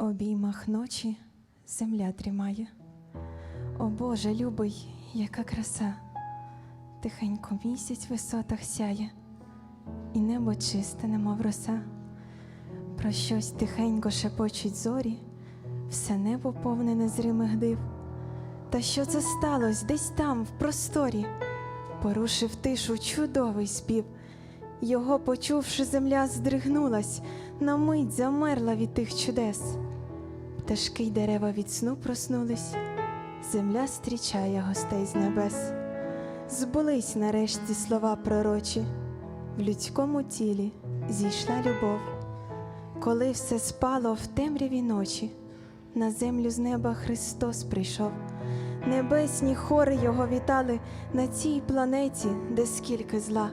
обіймах ночі земля тримає. О Боже, любий, яка краса, тихенько місяць в висотах сяє, і небо чисте, немов роса. Про щось тихенько шепочуть зорі, все небо повне незримих див. Та що це сталося десь там, в просторі, порушив тишу чудовий спів. Його, почувши, земля здригнулась, на мить замерла від тих чудес. Пташки й дерева від сну проснулись, земля зустрічає гостей з небес. Збулись нарешті слова пророчі, в людському тілі зійшла любов. Коли все спало в темряві ночі, на землю з неба Христос прийшов. Небесні хори його вітали на цій планеті, де скільки зла.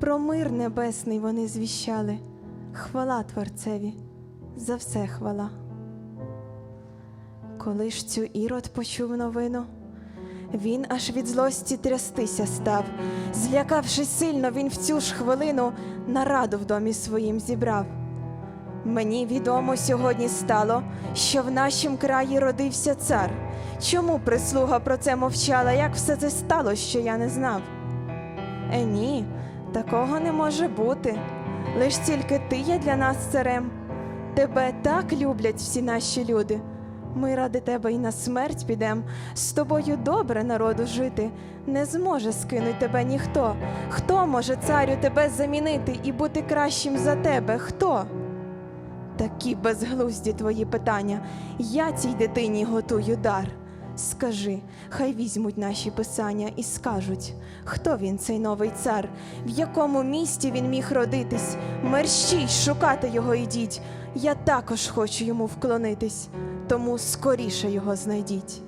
Про мир небесний вони звіщали. Хвала Творцеві, за все хвала. Коли ж цю ірод почув новину, він аж від злості трястися став. Злякавшись сильно, він в цю ж хвилину нараду в домі своїм зібрав. Мені відомо сьогодні стало, що в нашім краї родився цар. Чому прислуга про це мовчала? Як все це стало, що я не знав? Е, ні, такого не може бути. Лиш тільки ти є для нас царем. Тебе так люблять всі наші люди. Ми ради тебе і на смерть підем. З тобою добре народу жити. Не зможе скинуть тебе ніхто. Хто може царю тебе замінити і бути кращим за тебе? Хто? Такі безглузді твої питання. Я цій дитині готую дар. Скажи, хай візьмуть наші писання і скажуть, хто він, цей новий цар, в якому місті він міг родитись. Мерщій шукати його ідіть. Я також хочу йому вклонитись, тому скоріше його знайдіть.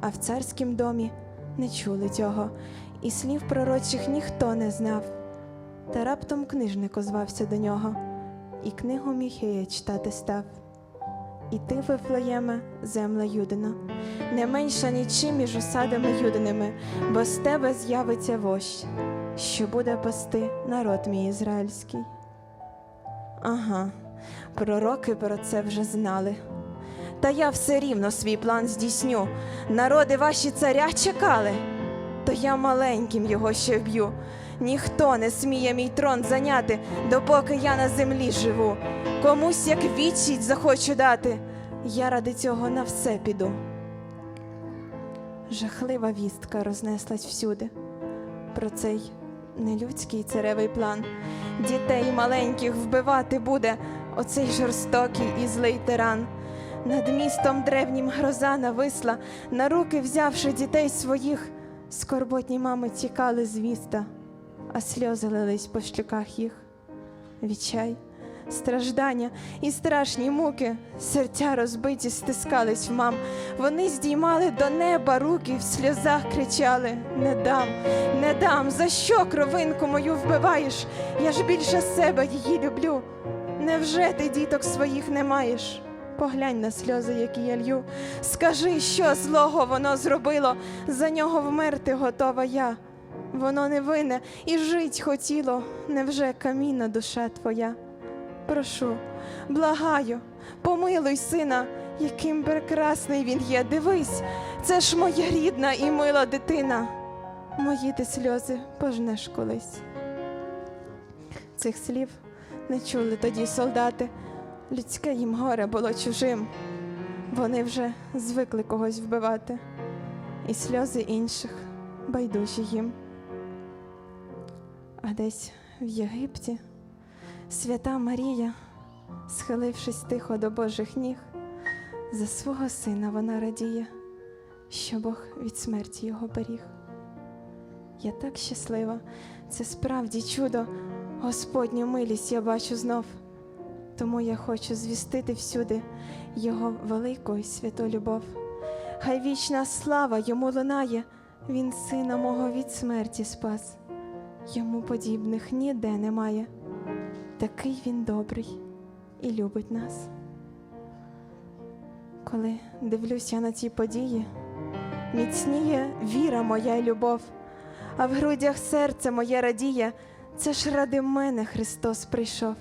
А в царськім домі не чули цього, і слів пророчих ніхто не знав. Та раптом книжник озвався до нього і книгу Міхея читати став. І ти, Вифлеєме, земля Юдина, не менша нічим між осадами юдиними, бо з тебе з'явиться вождь, що буде пасти народ мій ізраїльський. Ага, пророки про це вже знали. Та я все рівно свій план здійсню. Народи ваші царя чекали, то я маленьким його ще вб'ю. Ніхто не сміє мій трон зайняти, допоки я на землі живу. Комусь як відчість захочу дати, я ради цього на все піду. Жахлива вістка рознеслась всюди про цей нелюдський царевий план. Дітей маленьких вбивати буде оцей жорстокий і злий тиран. Над містом древнім гроза нависла, на руки взявши дітей своїх, скорботні мами тікали з віста, а сльози лились по щоках їх. Відчай, страждання і страшні муки, серця розбиті стискались в мам. Вони здіймали до неба руки, в сльозах кричали: Не дам, не дам, за що кровинку мою вбиваєш? Я ж більше себе її люблю. Невже ти діток своїх не маєш? Поглянь на сльози, які я лью. Скажи, що злого воно зробило, за нього вмерти готова я. Воно не винне і жить хотіло, невже камінна душа твоя? Прошу, благаю, помилуй сина, яким прекрасний він є. Дивись, це ж моя рідна і мила дитина. Мої ти сльози пожнеш колись. Цих слів не чули тоді солдати. Людське їм горе було чужим. Вони вже звикли когось вбивати, і сльози інших байдужі їм. А десь в Єгипті свята Марія, схилившись тихо до Божих ніг, за свого сина вона радіє, що Бог від смерті його беріг. Я так щаслива, це справді чудо, Господню милість я бачу знов. Тому я хочу звістити всюди Його велику і святу любов. Хай вічна слава йому лунає, він сина мого від смерті спас. Йому подібних ніде немає. Такий він добрий і любить нас. Коли дивлюсь я на ці події, міцніє віра моя й любов, а в грудях серце моє радіє, це ж ради мене Христос прийшов.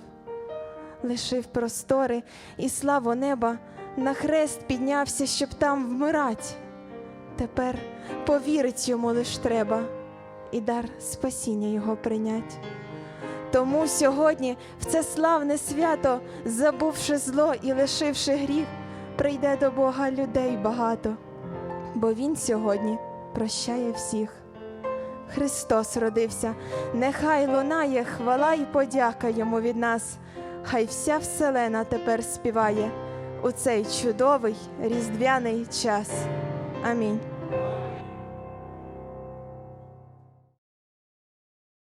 Лишив простори і славу неба, на хрест піднявся, щоб там вмирать. Тепер повірить йому лиш треба і дар спасіння його прийнять. Тому сьогодні в це славне свято, забувши зло і лишивши гріх, прийде до Бога людей багато, бо Він сьогодні прощає всіх. Христос родився, нехай лунає хвала й подяка йому від нас, хай вся вселена тепер співає у цей чудовий різдвяний час. Амінь.